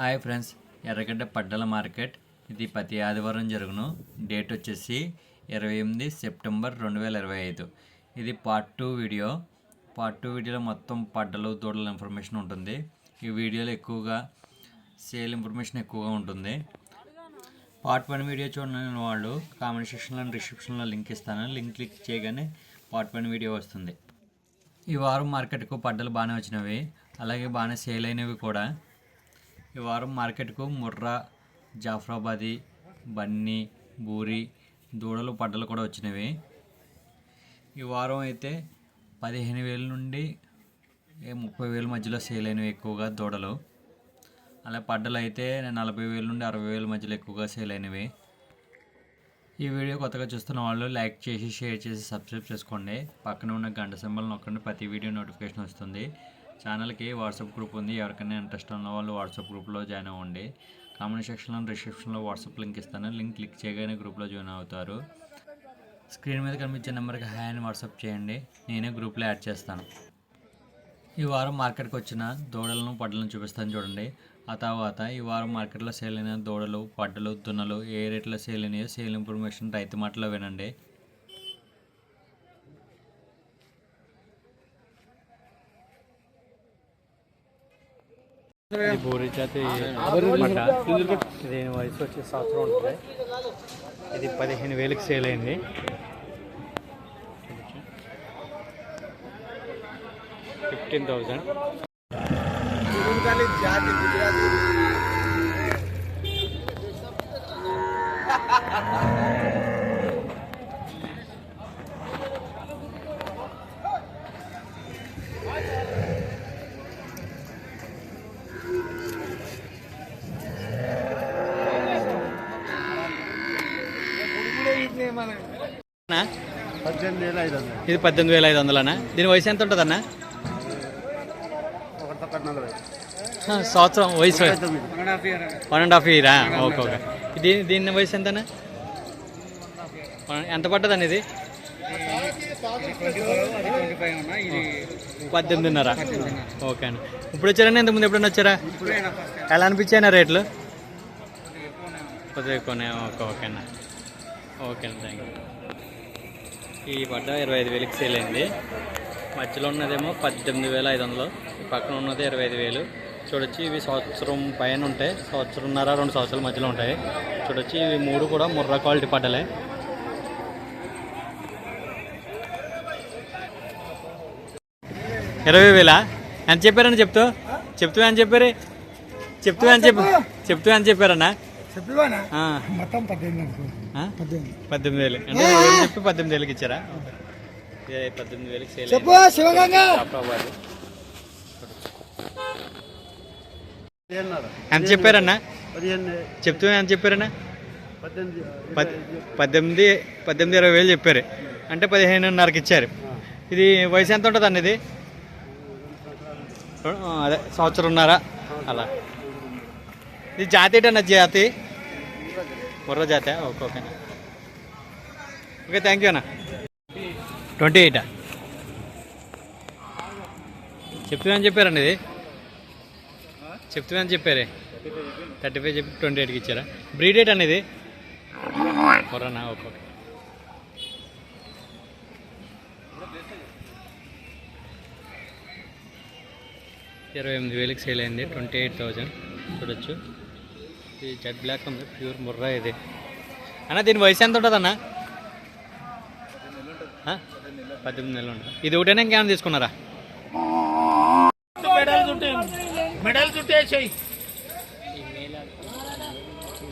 Hi friends Erragadda పడ్డల market. ఇది ప్రతి ఆదివారం జరుగును. డేట్ వచ్చేసి ఇరవై ఎనిమిది సెప్టెంబర్ రెండు వేల ఇరవై ఐదు. ఇది part two video part two వీడియోలో మొత్తం పడ్డలు దూడల ఇన్ఫర్మేషన్ ఉంటుంది. ఈ వీడియోలో ఎక్కువగా సేల్ ఇన్ఫర్మేషన్ ఎక్కువగా ఉంటుంది. పార్ట్ వన్ వీడియో చూడని వాళ్ళు. కామెంట్ సెక్షన్లో డిస్క్రిప్షన్లో లింక్ ఇస్తాను. లింక్ క్లిక్ చేయగానే పార్ట్ వన్ వీడియో వస్తుంది. ఈ వారం మార్కెట్కు పడ్డలు బాగానే వచ్చినవి. అలాగే బాగానే సేల్ అయినవి కూడా. ఈ వారం మార్కెట్కు ముర్రా జాఫ్రాబాదీ బన్నీ బూరి దూడలు పడ్డలు కూడా వచ్చినవి. ఈ వారం అయితే పదిహేను వేల నుండి ముప్పై వేల మధ్యలో సేల్ అయినవి ఎక్కువగా దూడలు. అలా పడ్డలు అయితే నలభై వేల నుండి అరవై వేల మధ్యలో ఎక్కువగా సేల్ అయినవి. ఈ వీడియో కొత్తగా చూస్తున్న వాళ్ళు లైక్ చేసి షేర్ చేసి సబ్స్క్రైబ్ చేసుకోండి. పక్కన ఉన్న గంట సింబల్ నొక్కండి ప్రతి వీడియో నోటిఫికేషన్ వస్తుంది. ఛానల్కి వాట్సాప్ గ్రూప్ ఉంది. ఎవరికైనా ఇంట్రెస్ట్ ఉన్న వాళ్ళు వాట్సాప్ గ్రూప్లో జాయిన్ అవ్వండి. కామెంట్ సెక్షన్లో డిస్క్రిప్షన్లో వాట్సాప్ లింక్ ఇస్తాను. లింక్ క్లిక్ చేయగానే గ్రూప్లో జాయిన్ అవుతారు. స్క్రీన్ మీద కనిపించే నెంబర్కి హాయ్ అని వాట్సాప్ చేయండి. నేనే గ్రూప్లో యాడ్ చేస్తాను. ఈ వారం మార్కెట్కి వచ్చిన దూడలను పడ్డలను చూపిస్తాను చూడండి. ఆ తర్వాత ఈ వారం మార్కెట్లో సేల్ అయిన దూడలు పడ్డలు దున్నలు ఏ రేట్లో సేల్ అయినాయో సేల్ ఇన్ఫర్మేషన్ రైతు మాటలో వినండి. ఇది దీని వయసు వచ్చి సంవత్సరం ఉంటుంది. ఇది పదిహేను వేలకు సేల్ అయింది. Fifteen thousand. ఇది పద్దెనిమిది వేల ఐదు వందలనా? దీని వయసు ఎంత నలభై ఆ, సంవత్సరం వయసు వన్ అండ్ హాఫ్ ఇయరా ఓకే ఓకే దీని దీని వయసు ఎంతనా ఎంత పడ్డదండి ఇది? పద్దెనిమిదిన్నర. ఓకే అండి ఇప్పుడు వచ్చారండి ఇంతకుముందు ఎప్పుడైనా వచ్చారా? ఎలా అనిపించాయినా రేట్లు? కొద్దిగా ఎక్కువనే ఓకే ఓకే అన్న. ఓకే అండి థ్యాంక్ యూ ఈ పడ్డ ఇరవై ఐదు వేలకి సేల్ అయింది. మధ్యలో ఉన్నదేమో పద్దెనిమిది వేల ఐదు వందలు. ఈ పక్కన ఉన్నది ఇరవై ఐదు వేలు. చూడొచ్చు ఇవి సంవత్సరం పైన ఉంటాయి. సంవత్సరంన్నర రెండు సంవత్సరాల మధ్యలో ఉంటాయి. చూడొచ్చు ఇవి మూడు కూడా ముర్రా క్వాలిటీ పడ్డలే. ఇరవై వేలా? ఎంత చెప్పారని చెప్తూ? చెప్తూ అని చెప్పారు? చెప్తూ అని చెప్పి చెప్తూ అని చెప్పారన్నా? మొత్తం పద్దెనిమిది వేలు. అంటే ఇరవై వేలు చెప్పి పద్దెనిమిది వేలకి ఇచ్చారా? పద్దెనిమిది వేలకి సేల్ చెప్పు శివగంగా. జాఫ్రాబాద్ పదిహేను ఎంత చెప్పారన్నా? పదిహేను. చెప్తూ ఎంత చెప్పారన్నా? పద్దెనిమిది. పద్ పద్దెనిమిది పద్దెనిమిది ఇరవై వేలు చెప్పారు. అంటే పదిహేనున్నరకి ఇచ్చారు. ఇది వయసు ఎంత ఉంటుంది అన్న ఇది ఆ, అదే సంవత్సరంన్నర. అలా. ఇది జాతి ఏంటన్న జాతి. ముర్ర జాతి? Okay okay okay thank you అన్న. ట్వంటీ ఎయిటా? చెప్తున్నాను చెప్పారండి ఇది? చెప్తున్నాను చెప్పారే? థర్టీ ఫైవ్ చెప్పి ట్వంటీ ఎయిట్కి ఇచ్చారా? బ్రీడ్ డేట్ అనేది కొరనా ఓకే ఓకే. ఇరవై ఎనిమిది వేలకి సేల్ అయింది. Twenty eight thousand. చూడొచ్చు. ఈ జెడ్ బ్లాక్ ఉంది ప్యూర్ ముర్రా ఇది. అన్న దీని వయసు ఎంత ఉంటుంది అన్న? పద్దెనిమిది నెలలు ఉంటుంది. ఇది ఒకటేనా ఇంకేమైనా తీసుకున్నారా?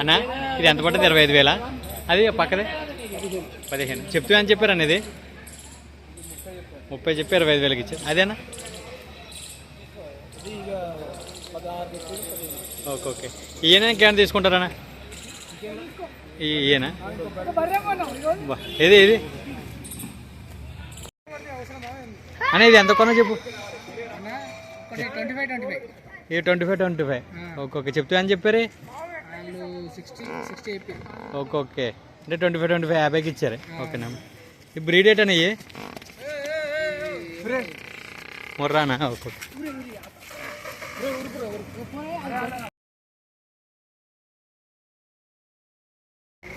అన్న ఇది ఎంత పడుతుంది ఇరవై ఐదు వేల? అది పక్కదే. పదిహేను. చెప్తూ అని చెప్పారు అనేది ముప్పై చెప్పి ఇరవై ఐదు వేలకి ఇచ్చారు. అదేనా ఓకే ఓకే. ఈయన ఇంకేమైనా తీసుకుంటారన్నా ఈ ఈయన? ఏది ఏది? అన్న ఇది ఎంత కొన్నా చెప్పు. ఫైవ్ ట్వంటీ ఫైవ్ ఈ twenty five twenty five okay okay. చెప్తూ అని చెప్పారు? Okay okay. అంటే ట్వంటీ ఫైవ్ ట్వంటీ ఫైవ్ యాభైకి ఇచ్చారు. ఓకేనా? ఈ బ్రీడ్ ఏంటి ఇవి ముర్రానా? ఓకే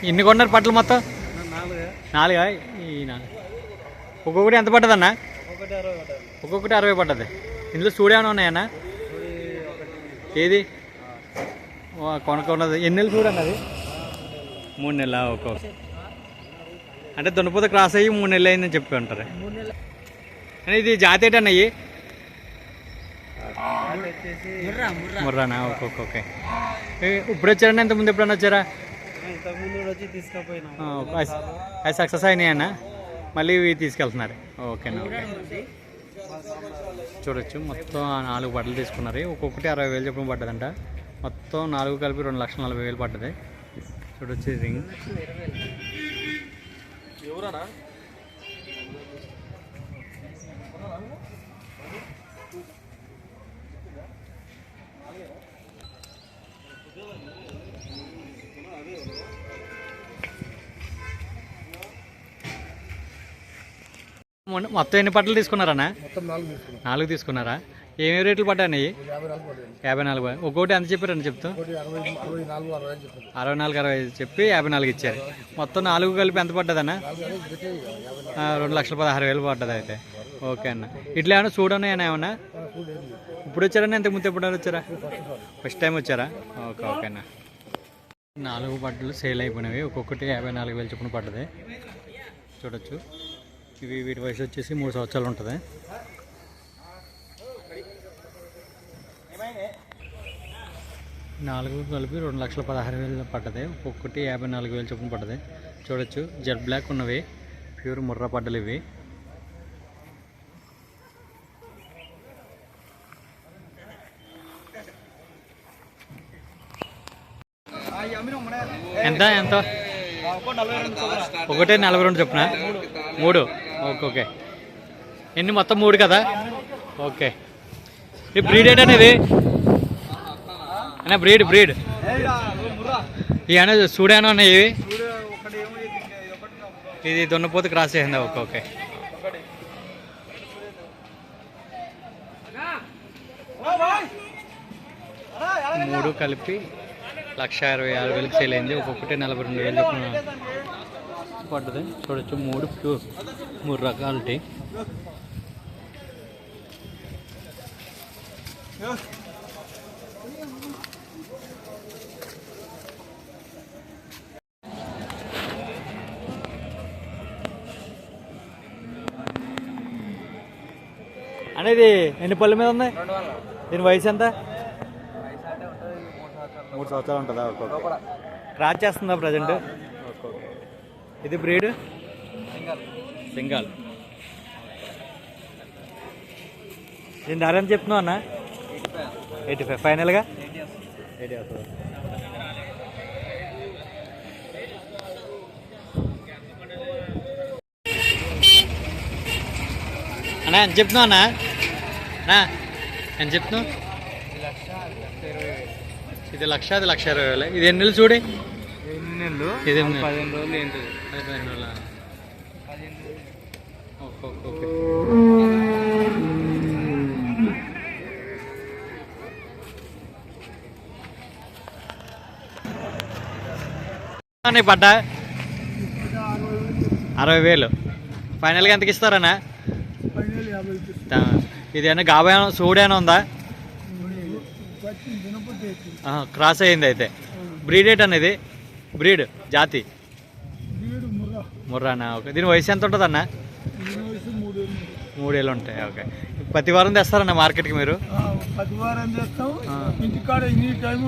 ఎన్ని కొన్నారు పట్టలు మొత్తం? నాలుగా? ఈ నాలుగు ఒక్కొక్కటి ఎంత పడ్డదన్నా? ఒక్కొక్కటి అరవై పడ్డది. ఇందులో స్టూడియో ఏమైనా ఉన్నాయన్నా? ఏది? కొనుక్కున్నది. ఎన్ని నెలలు చూడండి అది మూడు నెలల ఒక్కొక్క అంటే దున్నపోత క్రాస్ అయ్యి మూడు నెలలు అయిందని చెప్పి ఉంటారు మూడు నెలలు అని ఇది జాతి ఏంటన్నా అయ్యి వచ్చేసి ముర్రా ముర్రా. ముర్రానా? ఒక్కొక్క ఓకే ఇప్పుడు వచ్చారన్నా ఇంత ముందు ఎప్పుడన్నా వచ్చారా? అది సక్సెస్ అయినాయన్నా మళ్ళీ ఇవి తీసుకెళ్తున్నారు. ఓకేనా ఓకే. చూడొచ్చు. మొత్తం నాలుగు బట్టలు తీసుకున్నారు. ఒక్కొక్కటి అరవై వేలు చొప్పున పడ్డదంట. మొత్తం నాలుగు కలిపి రెండు లక్షల నలభై వేలు పడ్డది. చూడొచ్చు రింగ్. ఎవరన్నా? మొత్తం ఎన్ని బట్టలు తీసుకున్నారన్నా? నాలుగు తీసుకున్నాం. నాలుగు తీసుకున్నారా? ఏమేమి రేట్లు పడ్డాయి యాభై నాలుగు ఒక్కొక్కటి ఎంత చెప్పారని చెప్తాం? అరవై నాలుగు అరవై చెప్పి యాభై నాలుగు ఇచ్చారు. మొత్తం నాలుగు కలిపి ఎంత పడ్డదన్నా? రెండు లక్షల పదహారు వేలు పడ్డది అయితే. ఓకే అన్న. ఇట్లా ఏమన్నా? ఫుడ్ ఏంటి ఇప్పుడు వచ్చారన్నా ఇంతకు ముందు ఎప్పుడు వచ్చారా? ఫస్ట్ టైం వచ్చారా? ఓకే ఓకే అన్న. నాలుగు బట్టలు సేల్ అయిపోయినవి. ఒక్కొక్కటి యాభై నాలుగు వేలు చొప్పున పడ్డది. చూడొచ్చు. ఇవి వీటి వయసు వచ్చేసి మూడు సంవత్సరాలు ఉంటుంది. నాలుగు కలిపి రెండు లక్షల పదహారు వేలు పడ్డది. ఒక్కొక్కటి యాభై నాలుగు వేలు చొప్పున పడ్డది. చూడొచ్చు. జెడ్ బ్లాక్ ఉన్నవి. ప్యూర్ ముర్రా పడ్డలు ఇవి. ఎంత? ఎంత? ఒకటే నలభై రెండు చొప్పున. మూడు. Okay okay. ఎన్ని? మొత్తం మూడు కదా? ఓకే. ఈ బ్రీడ్ ఏంటనేది అనే బ్రీడ్ బ్రీడ్. ఈ అన్న చూడాను అన్న ఇవి? ఇది దున్నపోతే క్రాస్ చేసిందా ఓకే ఓకే. మూడు కలిపి లక్ష ఇరవై ఆరు వేలకు సేల్ అయింది. ఒక్కొక్కటి నలభై రెండు వేలు పడ్డది. చూడొచ్చు. మూడు ప్యూర్. మూడు రకాలటి అనేది ఎన్ని పళ్ళ మీద ఉంది దీని వయసు ఎంత? మూడు సంవత్సరాలు ఉంటుందా క్రాచ్ చేస్తుందా ప్రజెంట్? ఇది బ్రీడ్? సింగల్ దీని ధర చెప్తున్నావు అన్న? Eighty five. ఫైనల్గా? ఎయిటీ అవుతుంది అన్నా ఎంత చెప్తున్నావు అన్నా. అన్నా ఎంత చెప్తున్నావు ఇది లక్ష అది లక్ష ఇరవై వేలు. ఇది ఎన్ని నెలలు చూడి? ఇది? పదిహేను రోజులు అది పదిహేను రోజులా? ఓకే ఓకే ఓకే అన్నీ పడ్డా? అరవై వేలు. ఫైనల్గా ఎంతకి ఇస్తారన్నా? పదిహేను యాభై తా- ఇది ఏమైనా గాబా సూడేనా ఉందా క్రాస్ అయింది అయితే. బ్రీడ్ ఏట్ అనేది బ్రీడ్ జాతి. ముర్రానా? ఓకే. దీని వయసు ఎంత ఉంటుంది అన్న? మూడేళ్ళు ఉంటాయి ఓకే. ప్రతి వారం తెస్తారన్న మార్కెట్కి మీరు? వారం. ఇంటికాడ ఎన్ని టైం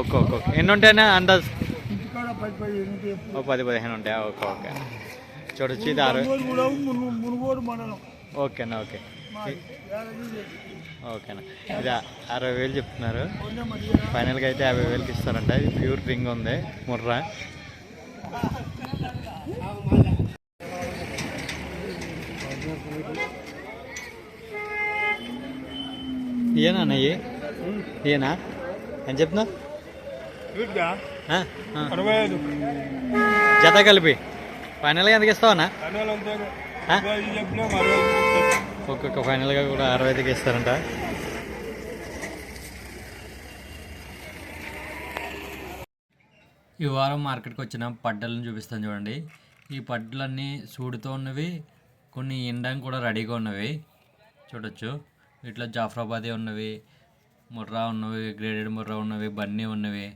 ఓకే ఓకే ఓకే. ఎన్ని ఉంటాయన్నా అందాజ్? ఇంటికాడ పది పది ఉంటాయి ఓ పది పదిహేను ఉంటాయా? Okay okay. చూడొచ్చు ఇది మునుగోడు మండలం. ఓకేనా ఓకే. ఓకేనా. ఇది అరవై వేలు చెప్తున్నారు. ఫైనల్గా అయితే యాభై వేలకి ఇస్తారంట. ఇది ప్యూర్ రింగ్ ఉంది ముర్రా. ఈయనా అన్నయ్యి? ఈయనా ఏం చెప్తున్నా జత కలిపి. ఫైనల్గా ఎందుకు ఇస్తావన్నా ఒక్కొక్క ఫైనల్గా కూడా అరవై ఐదుకి ఇస్తారంట. ఈ వారం మార్కెట్కి వచ్చిన పడ్డలను చూపిస్తాను చూడండి. ఈ పడ్డలన్నీ సూడుతో ఉన్నవి కొన్ని ఎండడానికి కూడా రెడీగా ఉన్నవి. చూడొచ్చు. ఇట్లా జాఫరాబాదీ ఉన్నవి ముర్రా ఉన్నవి గ్రేడెడ్ ముర్రా ఉన్నవి బన్నీ ఉన్నవి.